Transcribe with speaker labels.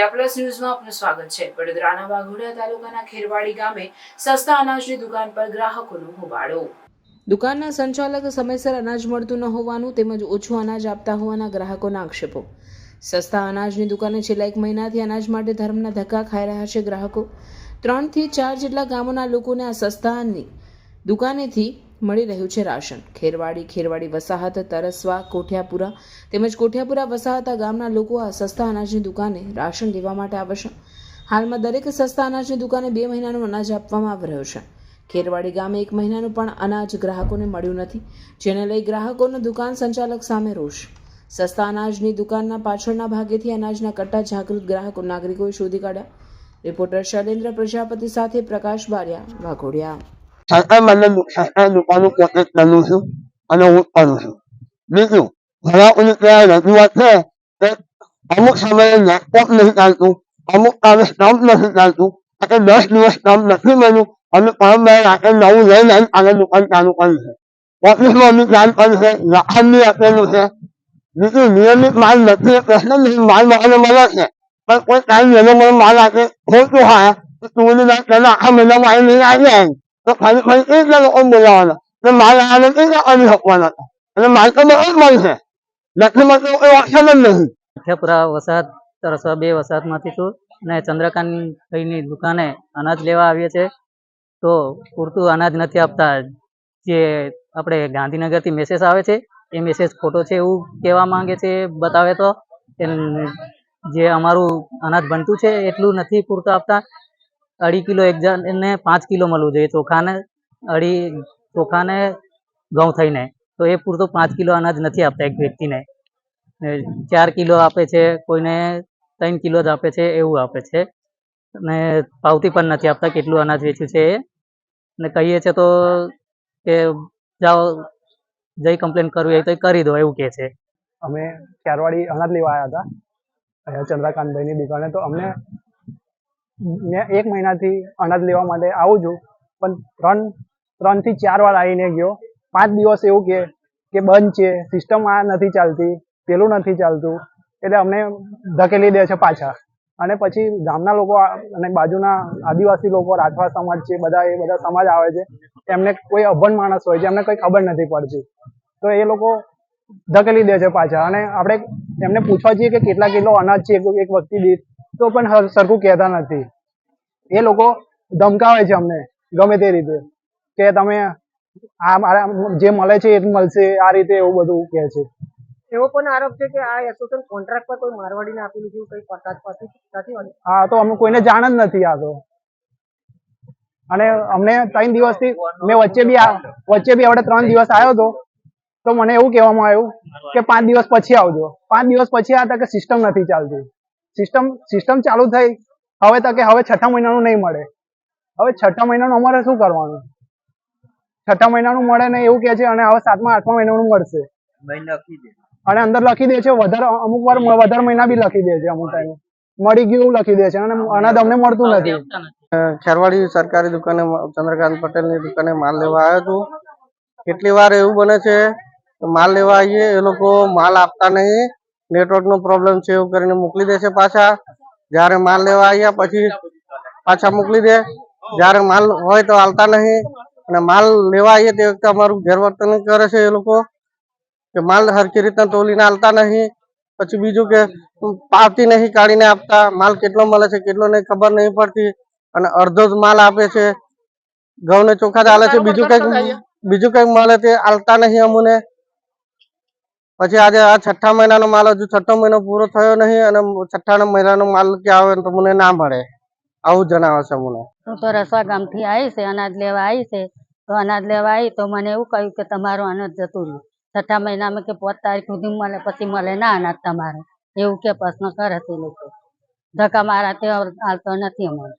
Speaker 1: India plus ન્યૂઝમાં આપનું સ્વાગત છે. વડોદરાના વાઘોડિયા તાલુકાના ખેરવાડી ગામે સસ્તા અનાજની દુકાન પર ગ્રાહકોનો હોબાળો. દુકાનના સંચાલક સમયસર અનાજ મળતું ન હોવાનું તેમજ ઓછું અનાજ આપતા હોવાના ગ્રાહકોના આક્ષેપો. સસ્તા અનાજની દુકાને છેલ્લા એક મહિનાથી અનાજ માટે ધર્મના ધક્કા ખાઈ રહ્યા છે ગ્રાહકો. ત્રણથી ચાર જેટલા ગામોના લોકોને આ સસ્તાની દુકાનેથી મળી રહ્યું છે રાશન. ખેરવાડી ખેરવાડી વસાહત, તરસવા, કોઠિયાપુરા તેમજ કોઠિયાપુરા વસાહતા ગામના લોકો આ સસ્તા અનાજની દુકાને રાશન લેવા માટે આવશે હાલમાં દરેક સસ્તા અનાજની દુકાને બે મહિનાનું અનાજ આપવામાં આવી રહ્યું છે. ખેરવાડી ગામે એક મહિનાનું પણ અનાજ ગ્રાહકોને મળ્યું નથી, જેને લઈ ગ્રાહકોનો દુકાન સંચાલક સામે રોષ. સસ્તા અનાજની દુકાનના પાછળના ભાગેથી અનાજના કટ્ટા જાગૃત ગ્રાહકો નાગરિકોએ શોધી કાઢ્યા. રિપોર્ટર શૈલેન્દ્ર પ્રજાપતિ સાથે પ્રકાશ બારિયા વાઘોડિયા.
Speaker 2: સરકાર મને સરકાર દુકાનો પોતે કરું છું અને હું કરું છું બીજું ગ્રાહકોની ત્યાં રજૂઆત છે કે અમુક સમયે લેપટોપ નથી ચાલતું અમુક કામે સ્ટમ્પ નથી ચાલતું એટલે દસ દિવસ સ્ટમ્પ નથી બન્યું અને પરમ બે રાતે નવું લઈને આગળ દુકાન ચાલુ કરી છે ઓફિસમાં અમને જાણ કરી છે લખાણ બી આપેલું છે બીજું નિયમિત માલ નથી એ પ્રશ્ન નથી માલ મને મળે છે પણ કોઈ ટાઈમ એનો મને માલ આપે ખોટું હા તો તું આખા મહિનામાં આવી નહીં આવી તો
Speaker 3: મઠ્યાપુરા વસાહત તરસવા બે વસાહતમાંથી છું અને ચંદ્રકાંત ભાઈની દુકાને અનાજ લેવા આવીએ છીએ તો પૂરતું અનાજ નથી આપતા જે આપણે ગાંધીનગરથી મેસેજ આવે છે, એ મેસેજ ખોટો છે એવું કહેવા માંગે છે, બતાવે તો જે અમારું અનાજ બનતું છે, એટલું નથી પૂરતું આપતા. અઢી કિલો એક જણને પાંચ કિલો મળવું જોઈએ ચોખાને અઢી ચોખાને ઘઉં થઈને. તો એ પૂરતો પાંચ કિલો અનાજ નથી આપતા એક વ્યક્તિને. ચાર કિલો આપે છે, કોઈને ત્રણ કિલો જ આપે છે, એવું આપે છે. અને પાવતી પણ નથી આપતા કેટલું અનાજ વેચ્યું છે એ. ને કહીએ છે તો કે જાઓ, જઈ કમ્પ્લેન કરવી હોય તો કરી દો, એવું કહે છે.
Speaker 4: અમે ચારવાડી અનાજ લેવા આવ્યા હતા ચંદ્રકાંતભાઈની દુકાને. તો અમને મેં એક મહિનાથી અનાજ લેવા માટે આવું છું. પણ ત્રણ, ત્રણથી ચાર વાર આવીને ગયો. પાંચ દિવસ એવું કે કે બંધ છે. સિસ્ટમ આ નથી ચાલતી. પેલું નથી ચાલતું. એટલે અમને ધકેલી દે છે પાછા. અને પછી ગામના લોકો અને બાજુના આદિવાસી લોકો રાઠવા સમાજ છે, બધા એ બધા સમાજ આવે છે. એમને કોઈ અભણ માણસ હોય છે. એમને કંઈ ખબર નથી પડતી. તો એ લોકો ધકેલી દે છે પાછા. અને આપણે એમને પૂછવા જઈએ કે કેટલા કિલો અનાજ છે. એક- એક વ્યક્તિ દીઠ. તો પણ સરખું કહેતા નથી. એ લોકો ધમકાવે છે અમને ગમે તે રીતે. કે તમે આ મારા જે મળે છે એ મળશે આ રીતે એવું બધું કહે છે.
Speaker 5: એવો પણ આરોપ છે કે આ એસોસિએશન કોન્ટ્રાક્ટ પર કોઈ મારવાડીને આપેલું છે કઈ પતાજ પછી નથી
Speaker 4: હા તો અમે કોઈને જાણ જ નથી આ તો. અને અમને ત્રણ દિવસથી મેં વચ્ચે બી વચ્ચે બી આપણે ત્રણ દિવસ આવ્યો હતો તો મને એવું કહેવામાં આવ્યું કે પાંચ દિવસ પછી આવજો. પાંચ દિવસ પછી આવતા કે સિસ્ટમ નથી ચાલતી. સિસ્ટમ સિસ્ટમ ચાલુ થઈ. હવે તો કે હવે છઠ્ઠા મહિનાનું નહીં મળે. હવે છઠ્ઠા મહિનાનું અમારે શું કરવાનું? છઠ્ઠા મહિનાનું મળે ને એવું કે છે અને હવે સાતમા આઠમા મહિનાનું મળશે. અને અંદર લખી દે છે વધારે અમુક વાર વધારે મહિના બી લખી દે છે અમુક ટાઈમ. મળી ગયું એવું લખી દે છે અને અનાજ અમને મળતું નથી.
Speaker 2: ખેરવાડી સરકારી દુકાને ચંદ્રકાંત પટેલની દુકાને માલ લેવા આવ્યો છું. કેટલી વાર એવું બને છે માલ લેવા આવીએ એ લોકો માલ આપતા નહીં. નેટવર્ક નો પ્રોબ્લેમ છે એવું કરીને મોકલી દે છે પાછા. જ્યારે માલ લેવા આવ્યા પછી પાછા મોકલી દે. જ્યારે માલ હોય તો હાલતા નહીં. અને માલ લેવા આવીએ તે વખતે અમારું ગેરવર્તન કરે છે એ લોકો, કે માલ હરખી રીતના તોલીને હાલતા નહીં. પછી બીજું કે પાવતી નહીં કાઢીને આપતા. માલ કેટલો મળે છે, કેટલો નહીં, ખબર નહીં પડતી. અને અડધો જ માલ આપે છે. ઘઉં ને ચોખા ચાલે છે. બીજું કંઈક બીજું કંઈક મળે તે આલતા નહીં અમને. પછી આજે આ છઠ્ઠા મહિનાનો માલ હજુ છઠ્ઠો મહિનો પૂરો થયો નહીં અને છઠ્ઠા મહિનાનો માલ ક્યાં આવે તો મને ના મળે. આવું જણાવે છે મને.
Speaker 6: હું તો રસવા ગામથી આવી છે, અનાજ લેવા આવી છે. તો અનાજ લેવા આવી તો મને એવું કહ્યું કે તમારું અનાજ જતું રહ્યું. છઠ્ઠા મહિનામાં કે પોત તારીખ સુધી મળે, પછી મળે ના અનાજ તમારે. એવું કે પ્રશ્ન કરે છે લોકો ધક્કા મારા તે હાલતો નથી અમારે